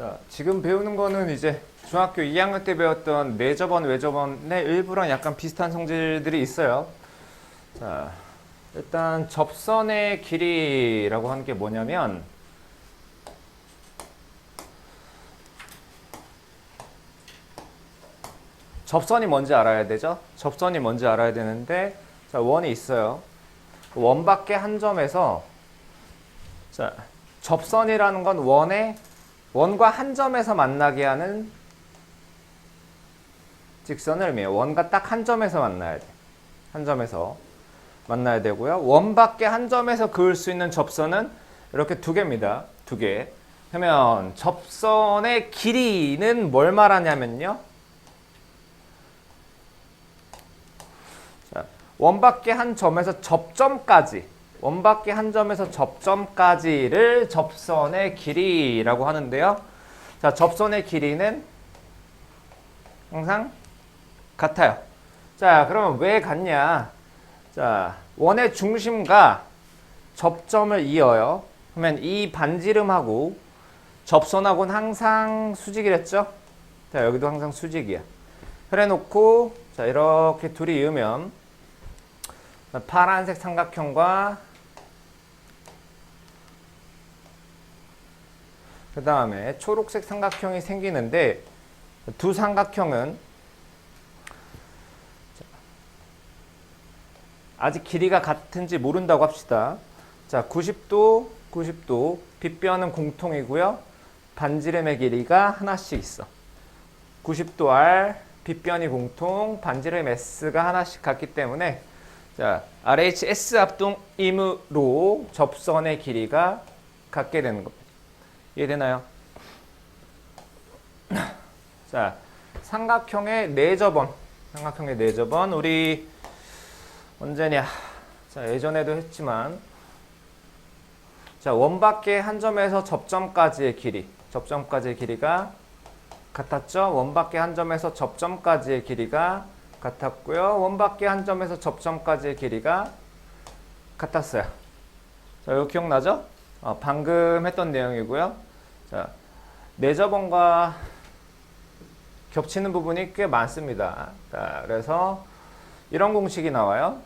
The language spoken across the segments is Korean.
자, 지금 배우는 거는 이제 중학교 2학년 때 배웠던 내저번, 외저번의 일부랑 약간 비슷한 성질들이 있어요. 자, 일단 접선의 길이라고 하는 게 뭐냐면 접선이 뭔지 알아야 되죠? 접선이 뭔지 알아야 되는데 자, 원이 있어요. 원 밖에 한 점에서 자, 접선이라는 건 원의 원과 한 점에서 만나게 하는 직선을 의미해요. 원과 딱 한 점에서 만나야 돼. 한 점에서 만나야 되고요. 원 밖에 한 점에서 그을 수 있는 접선은 이렇게 두 개입니다. 두 개. 그러면 접선의 길이는 뭘 말하냐면요. 자, 원 밖에 한 점에서 접점까지 원 밖에 한 점에서 접점까지를 접선의 길이라고 하는데요. 자, 접선의 길이는 항상 같아요. 자, 그러면 왜 같냐? 자, 원의 중심과 접점을 이어요. 그러면 이 반지름하고 접선하고는 항상 수직이랬죠? 자, 여기도 항상 수직이야. 그래 놓고 자, 이렇게 둘이 이으면 파란색 삼각형과 그 다음에 초록색 삼각형이 생기는데 두 삼각형은 아직 길이가 같은지 모른다고 합시다. 자, 90도, 90도 빗변은 공통이고요. 반지름의 길이가 하나씩 있어. 90도 R, 빗변이 공통, 반지름 S가 하나씩 같기 때문에 자, RHS 합동 임으로 접선의 길이가 같게 되는 겁니다. 이해되나요? 자, 삼각형의 내저번. 삼각형의 내저번. 우리 언제냐? 자, 예전에도 했지만 자, 원밖에 한 점에서 접점까지의 길이. 접점까지의 길이가 같았죠? 원밖에 한 점에서 접점까지의 길이가 같았고요. 원밖에 한 점에서 접점까지의 길이가 같았어요. 자, 이거 기억나죠? 어, 방금 했던 내용이고요. 자, 내저번과 겹치는 부분이 꽤 많습니다. 자, 그래서 이런 공식이 나와요.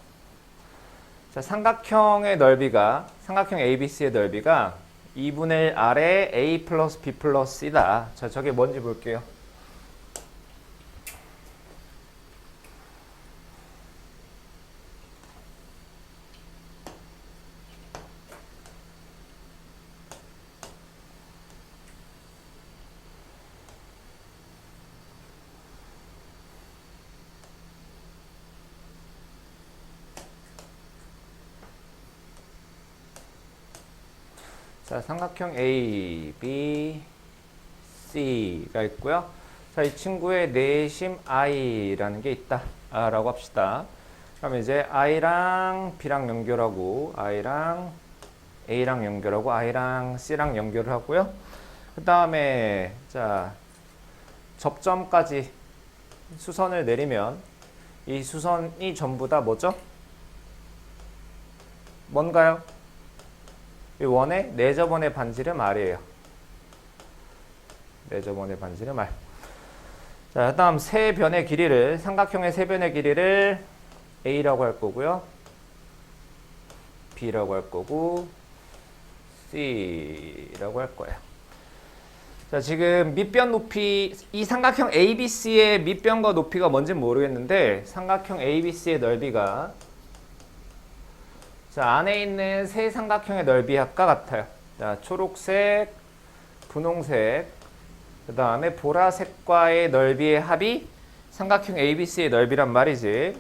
자, 삼각형의 넓이가 삼각형 ABC의 넓이가 2분의 1 R의 A 플러스 B 플러스 C다. 자, 저게 뭔지 볼게요. 삼각형 A, B, C가 있고요. 자, 이 친구의 내심 I라는 게 있다. 아, 라고 합시다. 그럼 이제 I랑 B랑 연결하고 I랑 A랑 연결하고 I랑 C랑 연결을 하고요. 그 다음에 자, 접점까지 수선을 내리면 이 수선이 전부 다 뭐죠? 뭔가요? 이 원의 내저번의 반지름 R이에요. 내저번의 반지름 R. 자, 다음 세 변의 길이를 삼각형의 세 변의 길이를 A라고 할 거고요. B라고 할 거고 C라고 할 거예요. 자, 지금 밑변 높이 이 삼각형 ABC의 밑변과 높이가 뭔지 모르겠는데 삼각형 ABC의 넓이가 자, 안에 있는 세 삼각형의 넓이 아까 같아요. 자, 초록색, 분홍색, 그 다음에 보라색과의 넓이의 합이 삼각형 ABC의 넓이란 말이지.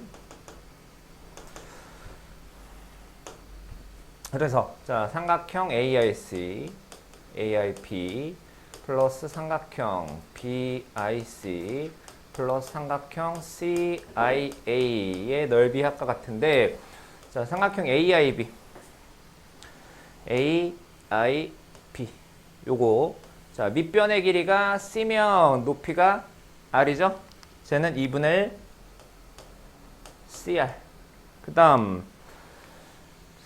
그래서 자, 삼각형 AIC, AIP 플러스 삼각형 BIC 플러스 삼각형 CIA의 넓이 합과 같은데 자, 삼각형 AIB. AIB. 요거. 자, 밑변의 길이가 C면 높이가 R이죠? 쟤는 2분의 1 CR. 그 다음,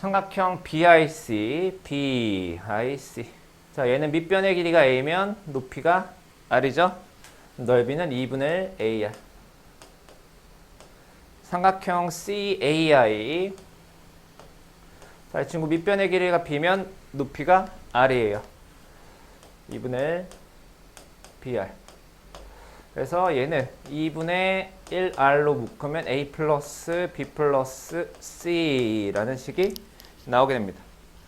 삼각형 BIC, BIC. 자, 얘는 밑변의 길이가 a면 높이가 r이죠. 넓이는 2분의 ar. 삼각형 CAI. 자, 이 친구 밑변의 길이가 b면 높이가 r이에요. 2분의 br. 그래서 얘는 2분의 1r로 묶으면 a 플러스 b 플러스 c라는 식이 나오게 됩니다.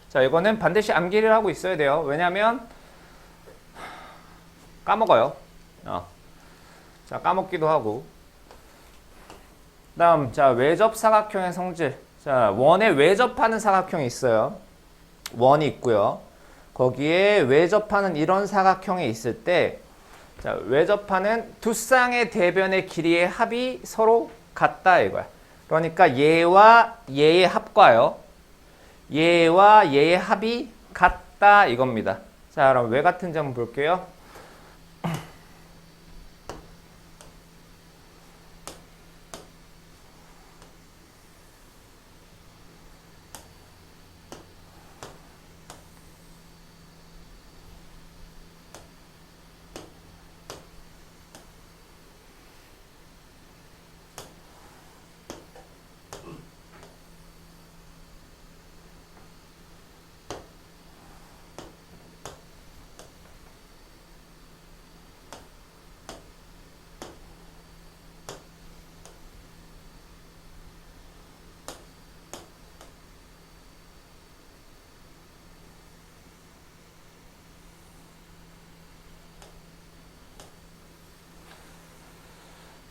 자, 이거는 반드시 암기를 하고 있어야 돼요. 왜냐하면 까먹어요. 어. 자, 까먹기도 하고. 다음, 자, 외접 사각형의 성질. 자, 원에 외접하는 사각형이 있어요. 원이 있고요. 거기에 외접하는 이런 사각형이 있을 때, 자, 외접하는 두 쌍의 대변의 길이의 합이 서로 같다 이거야. 그러니까 얘와 얘의 합과요. 얘와 얘의 합이 같다 이겁니다. 자, 그럼 왜 같은지 한번 볼게요.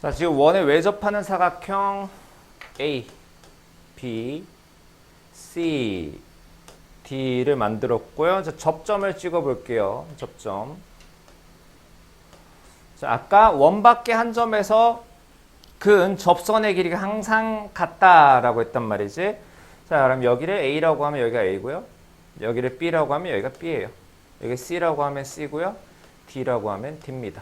자, 지금 원에 외접하는 사각형 A, B, C, D를 만들었고요. 자, 접점을 찍어 볼게요. 접점. 자, 아까 원 밖에 한 점에서 근 접선의 길이가 항상 같다라고 했단 말이지. 자, 그럼 여기를 A라고 하면 여기가 A고요. 여기를 B라고 하면 여기가 B예요. 여기 C라고 하면 C고요. D라고 하면 D입니다.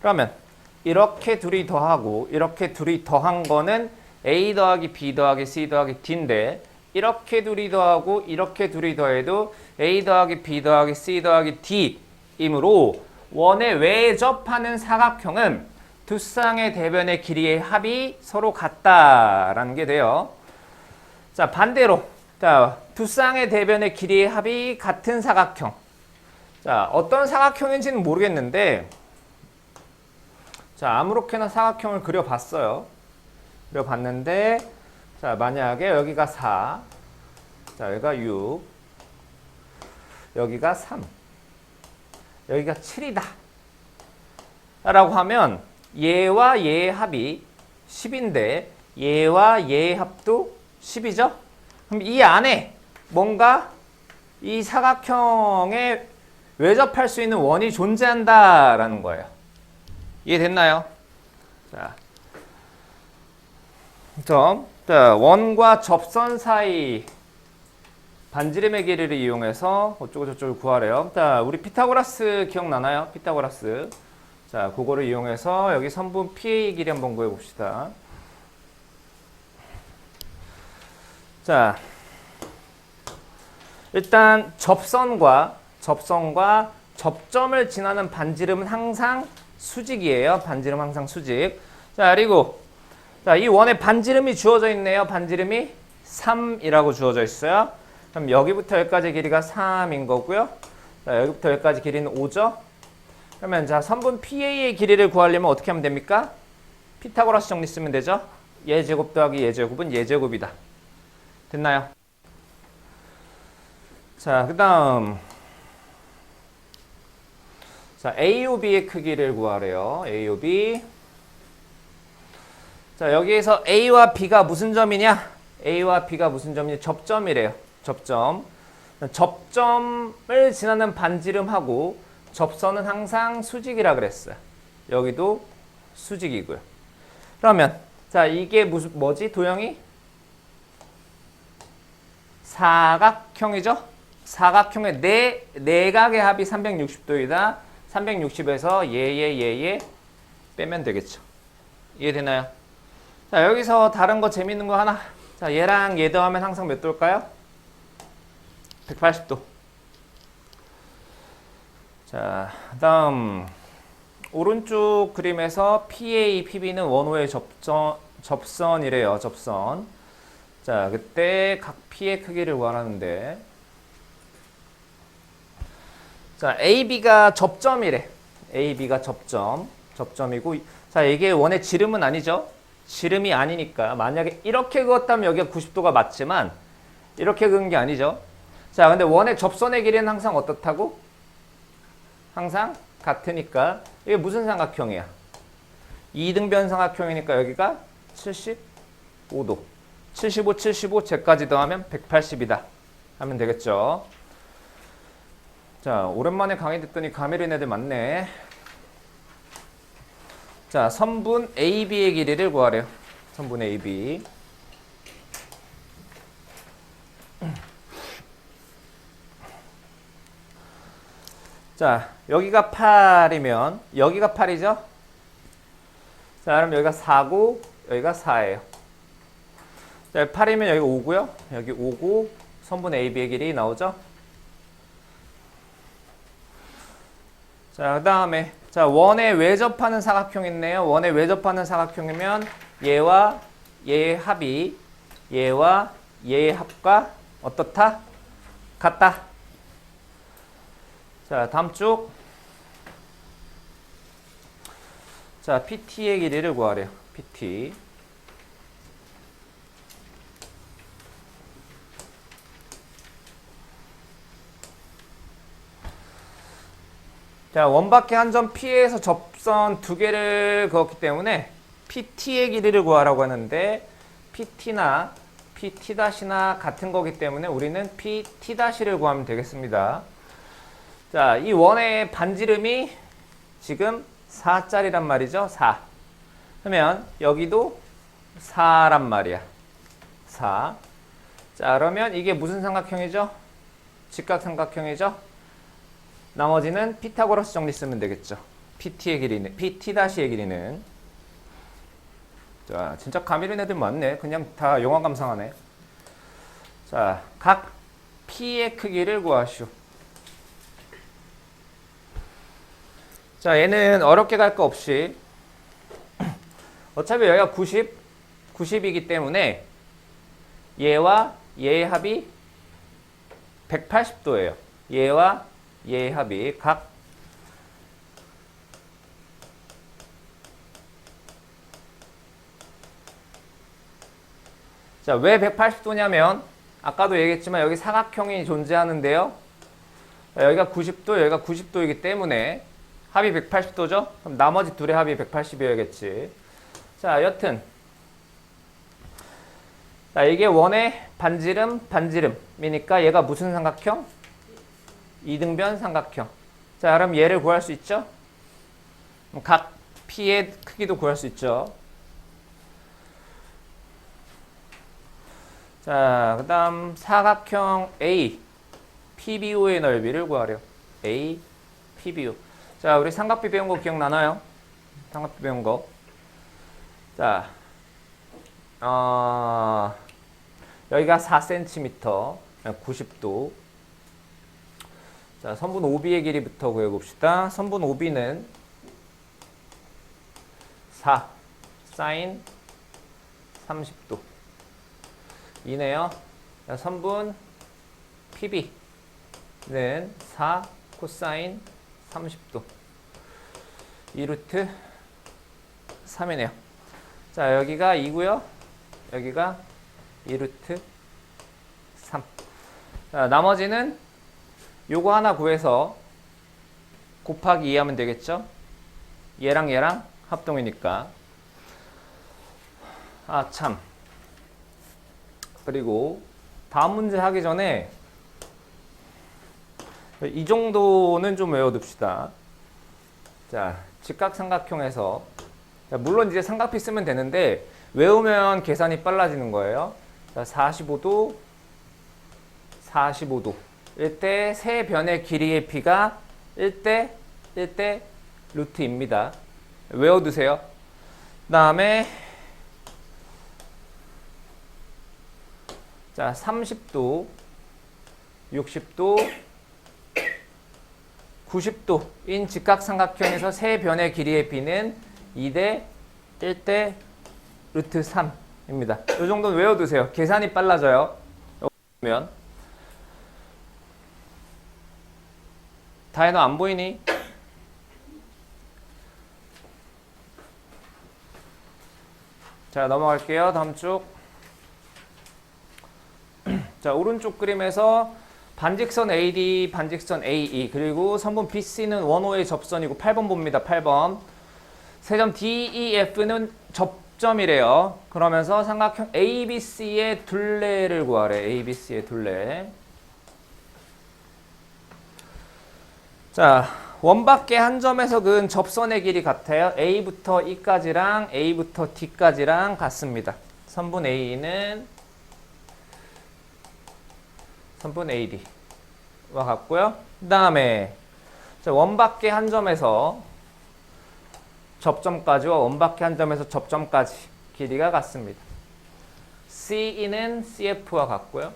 그러면 이렇게 둘이 더하고 이렇게 둘이 더한 거는 A 더하기 B 더하기 C 더하기 D인데 이렇게 둘이 더하고 이렇게 둘이 더해도 A 더하기 B 더하기 C 더하기 D이므로 원에 외접하는 사각형은 두 쌍의 대변의 길이의 합이 서로 같다라는 게 돼요. 자 반대로 자, 두 쌍의 대변의 길이의 합이 같은 사각형. 자 어떤 사각형인지는 모르겠는데 자, 아무렇게나 사각형을 그려봤어요. 그려봤는데, 자, 만약에 여기가 4, 자, 여기가 6, 여기가 3, 여기가 7이다. 라고 하면, 얘와 얘의 합이 10인데, 얘와 얘의 합도 10이죠? 그럼 이 안에 뭔가 이 사각형에 외접할 수 있는 원이 존재한다라는 거예요. 이해됐나요? 자, 점. 자, 원과 접선 사이 반지름의 길이를 이용해서 어쩌고 저쩌고 구하래요. 자, 우리 피타고라스 기억나나요? 피타고라스. 자, 그거를 이용해서 여기 선분 PA 길이 한번 구해 봅시다. 자, 일단 접선과 접선과 접점을 지나는 반지름은 항상 수직이에요. 반지름 항상 수직. 자, 그리고 자, 이 원에 반지름이 주어져 있네요. 반지름이 3이라고 주어져 있어요. 그럼 여기부터 여기까지 길이가 3인 거고요. 자, 여기부터 여기까지 길이는 5죠. 그러면 자, 선분 PA의 길이를 구하려면 어떻게 하면 됩니까? 피타고라스 정리 쓰면 되죠. 예제곱 더하기 예제곱은 예제곱이다. 됐나요? 자, 그 다음 자, AOB의 크기를 구하래요. AOB. 자, 여기에서 A와 B가 무슨 점이냐? A와 B가 무슨 점이냐? 접점이래요. 접점. 접점을 지나는 반지름하고 접선은 항상 수직이라 그랬어요. 여기도 수직이고요. 그러면 자, 이게 무슨 뭐지? 도형이 사각형이죠? 사각형의 네 내각의 합이 360도이다. 360에서 얘얘 얘얘 빼면 되겠죠. 이해되나요? 자 여기서 다른 거 재밌는 거 하나. 자 얘랑 얘 더하면 항상 몇 도일까요? 180도. 자, 다음 오른쪽 그림에서 PA, PB는 원호의 접전, 접선이래요. 접선. 자, 그때 각 P의 크기를 구하라는데 자, AB가 접점이래. AB가 접점. 접점이고 자, 이게 원의 지름은 아니죠. 지름이 아니니까 만약에 이렇게 그었다면 여기가 90도가 맞지만 이렇게 그은 게 아니죠. 자, 근데 원의 접선의 길이는 항상 어떻다고? 항상 같으니까 이게 무슨 삼각형이야? 이등변 삼각형이니까 여기가 75도. 75, 75, 쟤까지 더하면 180이다. 하면 되겠죠. 자, 오랜만에 강의 듣더니 가메린 애들 많네. 자, 선분 AB의 길이를 구하래요. 선분 AB. 자, 여기가 8이면 여기가 8이죠? 자, 그럼 여기가 4고 여기가 4예요. 자, 8이면 여기가 5고요. 여기 5고 선분 AB의 길이 나오죠? 자, 그 다음에 자, 원에 외접하는 사각형 있네요. 원에 외접하는 사각형이면 얘와 얘의 합이 얘와 얘의 합과 어떻다? 같다. 자, 다음 쪽. 자, PT의 길이를 구하래요. PT. 자, 원밖에 한점 P에서 접선 두 개를 그었기 때문에 PT의 길이를 구하라고 하는데 PT나 PT-나 같은 거기 때문에 우리는 PT-를 구하면 되겠습니다. 자, 이 원의 반지름이 지금 4짜리란 말이죠. 4. 그러면 여기도 4란 말이야. 4. 자, 그러면 이게 무슨 삼각형이죠? 직각삼각형이죠? 나머지는 피타고라스 정리 쓰면 되겠죠. PT의 길이는, PT-의 길이는. 자, 진짜 감이른 애들 많네. 그냥 다 영화 감상하네. 자, 각 P의 크기를 구하시오. 자, 얘는 어렵게 갈 거 없이 어차피 여기가 90, 90이기 때문에 얘와 얘의 합이 180도예요. 얘와 얘의 합이 각 자, 왜 180도냐면 아까도 얘기했지만 여기 사각형이 존재하는데요. 여기가 90도, 여기가 90도이기 때문에 합이 180도죠? 그럼 나머지 둘의 합이 180이어야겠지. 자, 여튼. 자, 이게 원의 반지름, 반지름이니까 얘가 무슨 삼각형? 이등변 삼각형. 자, 그럼 얘를 구할 수 있죠? 각 P의 크기도 구할 수 있죠. 자, 그 다음 사각형 A, PBO의 넓이를 구하려. A, PBO. 자, 우리 삼각비 배운 거 기억나나요? 삼각비 배운 거. 자, 어, 여기가 4cm, 90도. 자, 선분 OB의 길이부터 구해봅시다. 선분 OB는 4 사인 30도 이네요. 자, 선분 PB는 4 코사인 30도 2루트 3이네요. 자, 여기가 2고요. 여기가 2루트 3. 자, 나머지는 요거 하나 구해서 곱하기 2 하면 되겠죠? 얘랑 얘랑 합동이니까. 아, 참. 그리고 다음 문제 하기 전에 이 정도는 좀 외워둡시다. 자, 직각삼각형에서 자, 물론 이제 삼각피 쓰면 되는데 외우면 계산이 빨라지는 거예요. 자, 45도, 45도. 이때 세 변의 길이의 p가 1대 1대 루트입니다. 외워두세요. 그 다음에 자 30도, 60도, 90도인 직각삼각형에서 세 변의 길이의 b는 2대 1대 루트 3입니다. 이 정도는 외워두세요. 계산이 빨라져요. 보면 다혜 너 안 보이니? 자 넘어갈게요. 다음 쭉. 자 오른쪽 그림에서 반직선 AD, 반직선 AE 그리고 선분 BC는 원호의 접선이고 8번 봅니다. 8번 세점 DEF는 접점이래요. 그러면서 삼각형 ABC의 둘레를 구하래. ABC의 둘레. 자, 원밖에 한 점에서 그은 접선의 길이 같아요. A부터 E까지랑 A부터 D까지랑 같습니다. 선분 A는 선분 AD와 같고요. 그 다음에 원밖에 한 점에서 접점까지와 원밖에 한 점에서 접점까지 길이가 같습니다. CE는 CF와 같고요.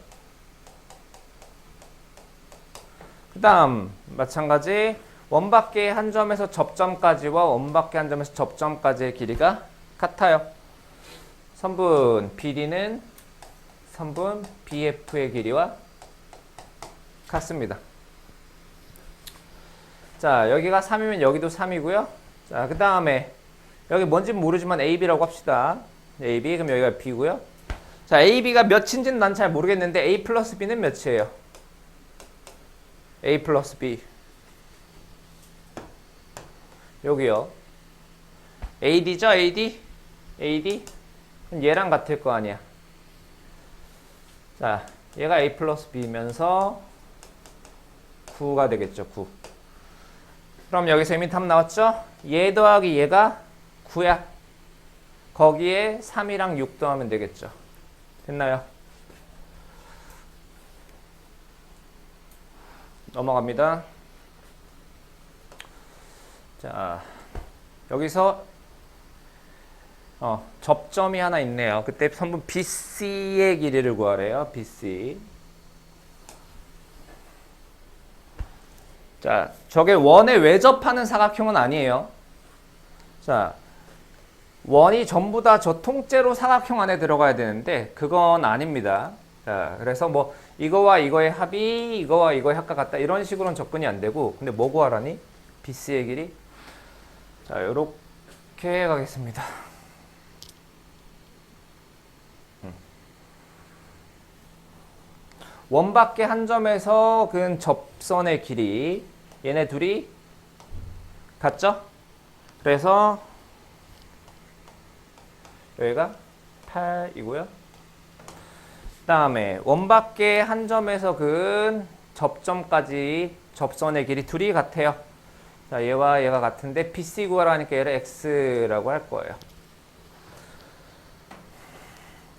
그 다음 마찬가지 원밖에 한 점에서 접점까지와 원밖에 한 점에서 접점까지의 길이가 같아요. 선분 BD는 선분 BF의 길이와 같습니다. 자, 여기가 3이면 여기도 3이고요. 자, 그 다음에 여기 뭔지 모르지만 AB라고 합시다. AB, 그럼 여기가 B고요. 자, AB가 몇인지는 난 잘 모르겠는데 A 플러스 B는 몇이에요? A 플러스 B. 여기요. AD죠, AD? AD? 그럼 얘랑 같을 거 아니야. 자, 얘가 A 플러스 B면서 9가 되겠죠, 9. 그럼 여기서 이미 답 나왔죠? 얘 더하기 얘가 9야. 거기에 3이랑 6 더하면 되겠죠. 됐나요? 넘어갑니다. 자, 여기서 어, 접점이 하나 있네요. 그때 선분 BC의 길이를 구하래요. BC. 자, 저게 원에 외접하는 사각형은 아니에요. 자, 원이 전부 다 저 통째로 사각형 안에 들어가야 되는데 그건 아닙니다. 자, 그래서 뭐 이거와 이거의 합이 이거와 이거의 합과 같다 이런 식으로는 접근이 안 되고 근데 뭐 구하라니? BC의 길이 자, 요렇게 가겠습니다. 음. 원밖에 한 점에서 그 접선의 길이 얘네 둘이 같죠? 그래서 여기가 8이고요. 다음에 원밖에 한 점에서 근 접점까지 접선의 길이 둘이 같아요. 자, 얘와 얘가 같은데 BC 구하라니까 얘를 X라고 할 거예요.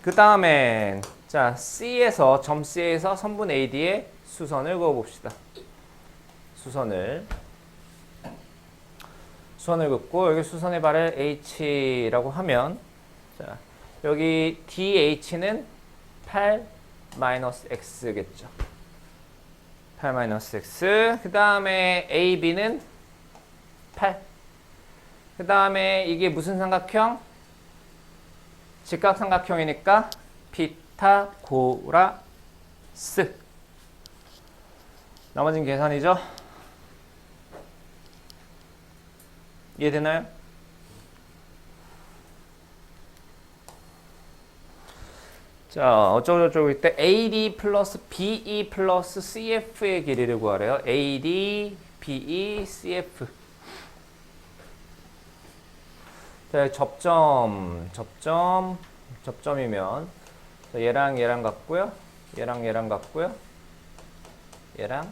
그 다음에 자 C에서 점 C에서 선분 AD의 수선을 그어봅시다. 수선을 수선을 긋고 여기 수선의 발을 H라고 하면 자 여기 DH는 8 마이너스 X겠죠. 8 마이너스 X 그 다음에 AB는 8. 그 다음에 이게 무슨 삼각형? 직각삼각형이니까 피타고라스. 나머진 계산이죠? 이해되나요? 자, 어쩌고저쩌고 이때 AD 플러스 BE 플러스 CF의 길이를 구하래요. AD, BE, CF. 자, 접점, 접점, 접점이면 자, 얘랑 얘랑 같고요. 얘랑 얘랑 같고요. 얘랑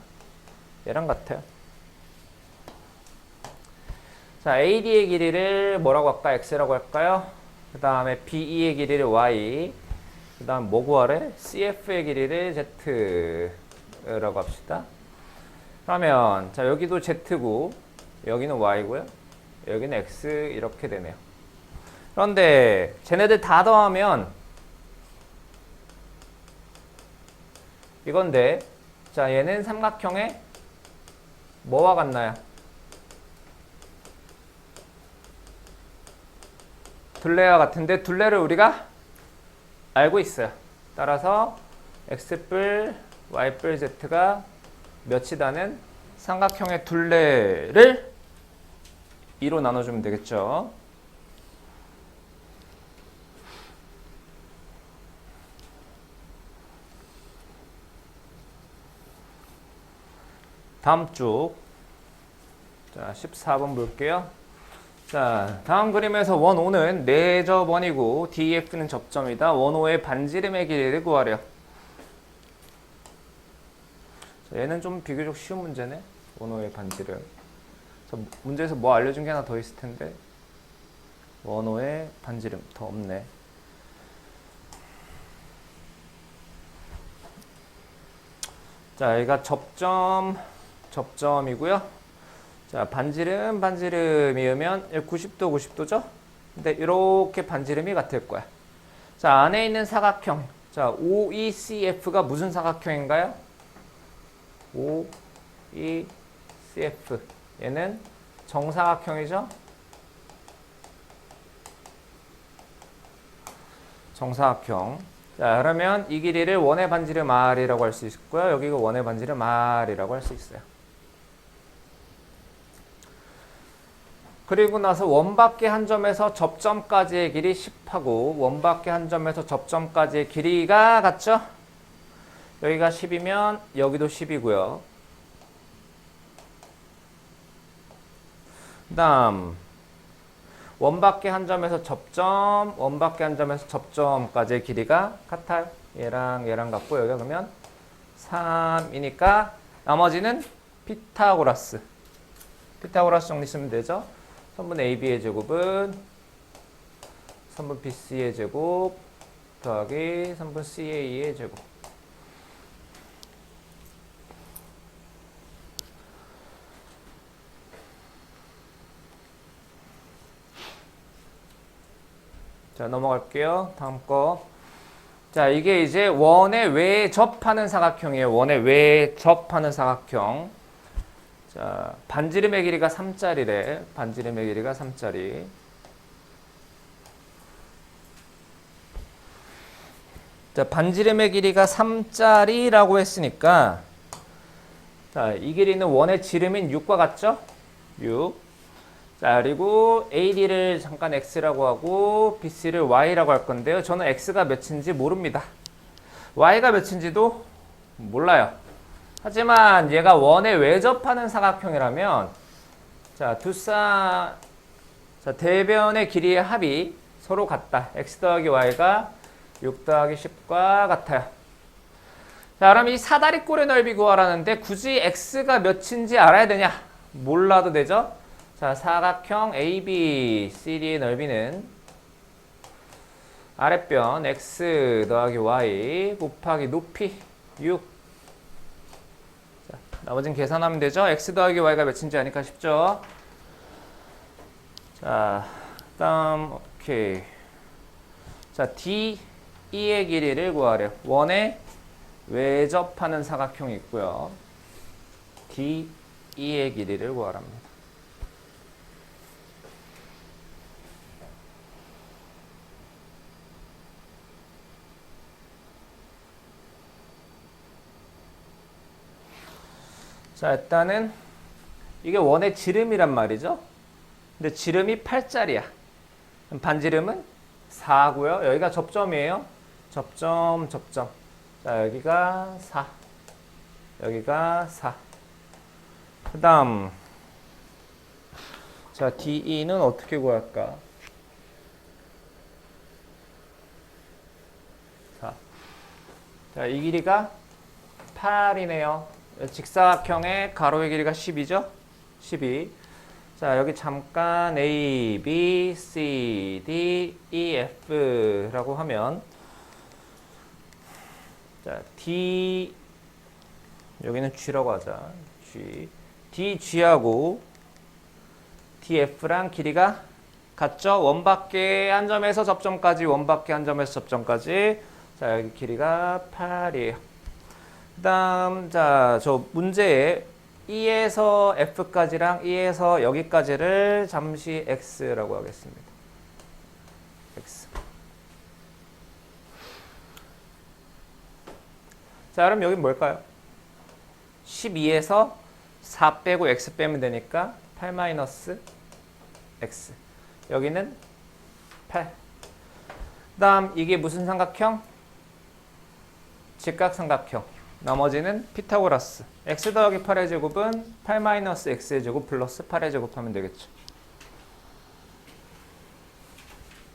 얘랑 같아요. 자, AD의 길이를 뭐라고 할까? X라고 할까요? 그 다음에 BE의 길이를 Y. 그 다음 뭐 구하래? CF의 길이를 Z라고 합시다. 그러면 자 여기도 Z고 여기는 Y고요. 여기는 X 이렇게 되네요. 그런데 쟤네들 다 더하면 이건데 자 얘는 삼각형의 뭐와 같나요? 둘레와 같은데 둘레를 우리가 알고 있어요. 따라서 x뿔 y뿔 z가 몇이다는 삼각형의 둘레를 2로 나눠주면 되겠죠. 다음 쭉. 자, 14번 볼게요. 자, 다음 그림에서 원 5는 내접원이고 DF는 접점이다. 원 5의 반지름의 길이를 구하래요. 자, 얘는 좀 비교적 쉬운 문제네. 원 5의 반지름. 자, 문제에서 뭐 알려준 게 하나 더 있을 텐데. 원 5의 반지름 더 없네. 자, 여기가 접점, 접점이고요. 자, 반지름, 반지름이면 90도, 90도죠? 근데 이렇게 반지름이 같을 거야. 자, 안에 있는 사각형. 자, OECF가 무슨 사각형인가요? OECF. 얘는 정사각형이죠? 정사각형. 자, 그러면 이 길이를 원의 반지름 R이라고 할 수 있고요. 여기가 원의 반지름 R이라고 할 수 있어요. 그리고 나서 원밖에 한 점에서 접점까지의 길이 10하고 원밖에 한 점에서 접점까지의 길이가 같죠? 여기가 10이면 여기도 10이고요. 그 다음 원밖에 한 점에서 접점, 원밖에 한 점에서 접점까지의 길이가 같아요. 얘랑 얘랑 같고 여기가 그러면 3이니까 나머지는 피타고라스. 피타고라스 정리 쓰면 되죠. 선분 AB의 제곱은 선분 BC의 제곱 더하기 선분 CA의 제곱. 자, 넘어갈게요. 다음 거. 자, 이게 이제 원에 외접하는 사각형이에요. 원에 외접하는 사각형. 자, 반지름의 길이가 3짜리래. 반지름의 길이가 3짜리. 자, 반지름의 길이가 3짜리라고 했으니까 자, 이 길이는 원의 지름인 6과 같죠? 6. 자, 그리고 AD를 잠깐 X라고 하고 BC를 Y라고 할 건데요. 저는 X가 몇인지 모릅니다. Y가 몇인지도 몰라요. 하지만 얘가 원에 외접하는 사각형이라면 자, 두 쌍 자, 대변의 길이의 합이 서로 같다. X 더하기 Y가 6 더하기 10과 같아요. 자, 그럼 이 사다리꼴의 넓이 구하라는데 굳이 X가 몇인지 알아야 되냐? 몰라도 되죠? 자, 사각형 AB, CD의 넓이는 아랫변 x 더하기 y 곱하기 높이 6. 자, 나머지는 계산하면 되죠? x 더하기 y가 몇인지 아니까 쉽죠? 자, 다음 오케이. 자, D, E의 길이를 구하래요. 원에 외접하는 사각형이 있고요. D, E의 길이를 구하랍니다. 자, 일단은 이게 원의 지름이란 말이죠. 근데 지름이 8짜리야. 반지름은 4고요. 여기가 접점이에요. 접점, 접점. 자, 여기가 4. 여기가 4. 그 다음. 자, DE는 어떻게 구할까? 자, 자, 이 길이가 8이네요. 직사각형의 가로의 길이가 10이죠? 12. 자, 여기 잠깐 A, B, C, D, E, F라고 하면 자, D 여기는 G라고 하자. G. D, G하고 DF랑 길이가 같죠? 원 밖에 한 점에서 접점까지, 원 밖에 한 점에서 접점까지. 자, 여기 길이가 8이에요. 그 다음 자, 저 문제에 E에서 F까지랑 E에서 여기까지를 잠시 X라고 하겠습니다. X. 자, 그럼 여기 뭘까요? 12에서 4 빼고 X 빼면 되니까 8 마이너스 X. 여기는 8. 다음 이게 무슨 삼각형? 직각삼각형. 나머지는 피타고라스. x 더하기 8의 제곱은 8 마이너스 x의 제곱 플러스 8의 제곱하면 되겠죠.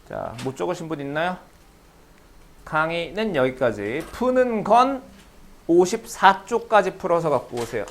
자, 못 적으신 분 있나요? 강의는 여기까지. 푸는 건 54쪽까지 풀어서 갖고 오세요.